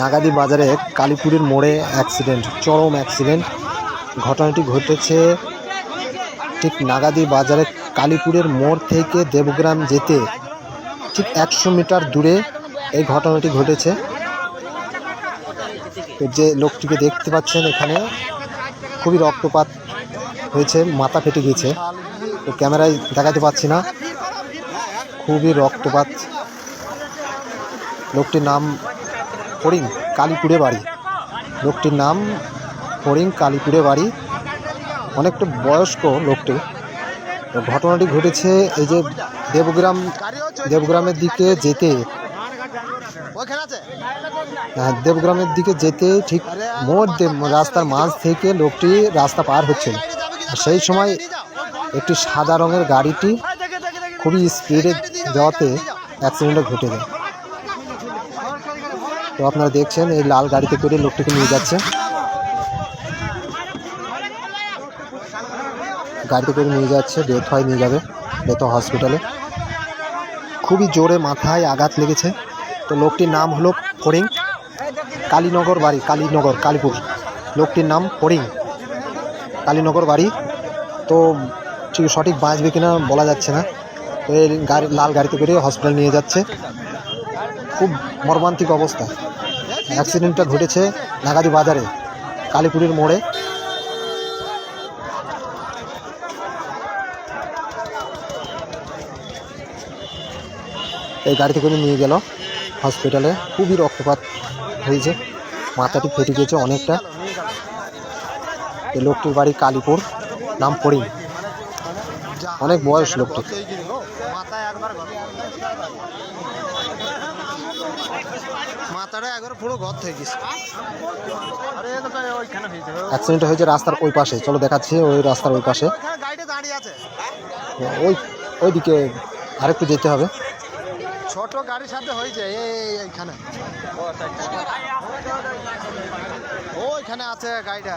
Naqdi বাজারে কালীপুরের মোড়ে accident, চরম অ্যাক্সিডেন্ট। ঘটনাটি ঘটেছে ঠিক নাগাদি বাজারে কালীপুরের মোড় থেকে দেবগ্রাম যেতে ঠিক একশো মিটার দূরে এই ঘটনাটি ঘটেছে। যে লোকটিকে দেখতে পাচ্ছেন এখানে, খুবই রক্তপাত হয়েছে, মাথা ফেটে গিয়েছে। তো ক্যামেরায় দেখাতে পাচ্ছি না। খুবই রক্তপাত। লোকটির নাম ফড়িং কালীপুরে বাড়ি। লোকটির নাম ফড়িং কালীপুরে বাড়ি। অনেকটা বয়স্ক লোকটি। ঘটনাটি ঘটেছে এই যে দেবগ্রাম দেবগ্রামের দিকে যেতে। হ্যাঁ, দেবগ্রামের দিকে যেতে ঠিক মোড় রাস্তার মাঝ থেকে লোকটি রাস্তা পার হচ্ছিল আর সেই সময় একটি সাদা রঙের গাড়িটি খুবই স্পিডে যাওয়াতে অ্যাক্সিডেন্টটা ঘটে যায়। তো আপনারা দেখছেন, এই লাল গাড়িতে করে লোকটিকে নিয়ে যাচ্ছে। গাড়িতে করে নিয়ে যাচ্ছে ডেথ হয়, নিয়ে যাবে ডেথ হসপিটালে খুবই জোরে মাথায় আঘাত লেগেছে। তো লোকটির নাম হলো ফরিং কালীনগর বাড়ি, কালীনগর, কালীপুর। লোকটির নাম ফরিং কালীনগর বাড়ি। তো ঠিক সঠিক বাঁচবে কিনা বলা যাচ্ছে না। তো এই গাড়ি, লাল গাড়িতে করে হসপিটাল নিয়ে যাচ্ছে। খুব মর্মান্তিক অবস্থা। অ্যাক্সিডেন্টটা ঘটেছে নাগাদি বাজারে, কালীপুরের মোড়ে। এই গাড়িতে করে নিয়ে গেল হসপিটালে। খুবই রক্তপাত হয়েছে, মাথাটি ফেটে গিয়েছে অনেকটা। এই লোকটির বাড়ি কালীপুর, নাম ফড়িং। অনেক বয়স লোকটি মাথাটা একবার পুরো ঘর গেছে। অ্যাক্সিডেন্ট হয়েছে রাস্তার ওই পাশে। চলো দেখাচ্ছি ওই রাস্তার ওই পাশে। ওখানে গাড়িটা দাঁড়িয়ে আছে। ওই ওইদিকে আরেকটু যেতে হবে। ছোট গাড়ির সাথে হয়েছে এইখানে। ওইখানে আছে গাড়িটা।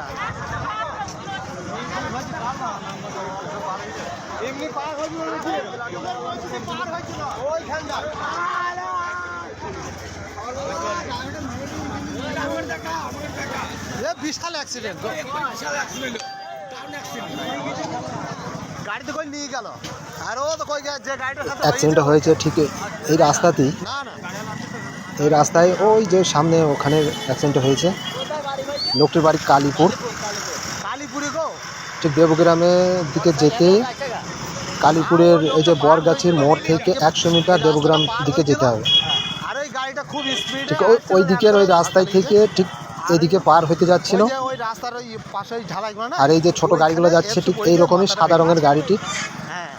এমনি পার হইবে পার বিশাল অ্যাক্সিডেন্ট গাড়িতে কই নিয়ে গেল? আর ও তো কই যে গাড়িটার সাথে অ্যাক্সিডেন্ট হয়েছে ঠিক এই রাস্তাতেই। না না। এই রাস্তায় ওই যে সামনে ওখানে অ্যাক্সিডেন্ট হয়েছে। লোকটির বাড়ি কালীপুর। কালীপুরি গো? ঠিক দেবগ্রামের দিকে যেতে কালীপুরের এই যে বরগাছির মোড় থেকে একশো মিটার দেবগ্রাম দিকে যেতে হবে। আর ওই গাড়িটা ঠিক ওই ওই দিকের ওই রাস্তায় থেকে ঠিক এদিকে পার হতে যাচ্ছিল। আর এই যে ছোট গাড়িগুলো যাচ্ছে ঠিক এই রকমই সাদা রঙের গাড়িটি। হ্যাঁ।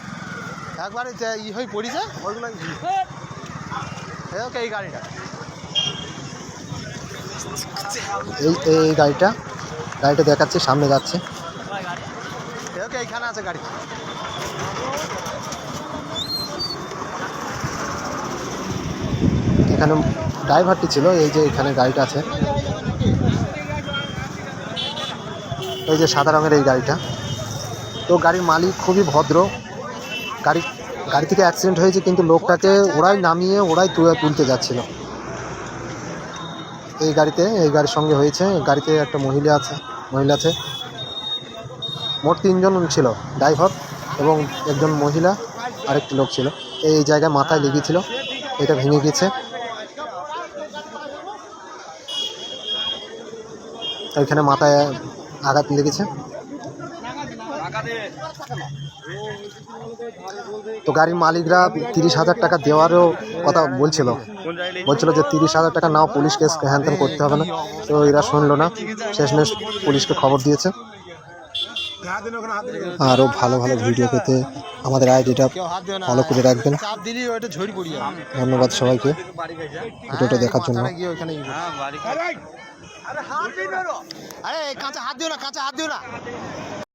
একবারে ই হয়ে পড়িছে ওইগুলো এই এই গাড়িটা। এই এই গাড়িটা গাড়িটা দেখাচ্ছে সামনে যাচ্ছে। এইখানে আছে গাড়ি। এখানে ড্রাইভারটি ছিল এই যে এখানে গাড়িটা আছে। এই যে সাদা রঙের এই গাড়িটা। তো গাড়ির মালিক খুবই ভদ্র। গাড়ি গাড়ি থেকে অ্যাক্সিডেন্ট হয়েছে, কিন্তু লোকটাকে ওরাই নামিয়ে ওরাই তুলে তুলতে যাচ্ছিল। এই গাড়িতে, এই গাড়ির সঙ্গে হয়েছে, গাড়িতে একটা মহিলা আছে মহিলা আছে। মোট তিনজন ছিল ড্রাইভার এবং একজন মহিলা, আরেকটি লোক ছিল। এই জায়গায় মাথায় লেগেছিল, এটা ভেঙে গেছে। এখানে মাথায় আঘাত লেগেছে। তো গাড়ির মালিকরা তিরিশ হাজার টাকা দেওয়ারও কথা বলছিল। বলছিল যে তিরিশ হাজার টাকা নাও পুলিশ কেস হ্যান ত্যান করতে হবে না। তো এরা শুনলো না। শেষমেশ পুলিশকে খবর দিয়েছে। আরও ভালো ভালো ভিডিও পেতে আমাদের আইডিটা ফলো করে রাখবেন। ধন্যবাদ সবাইকে। ভিডিওটা দেখার জন্য। আরে হাত দিও না কাঁচা হাত দিও না কাঁচা হাত দিও না।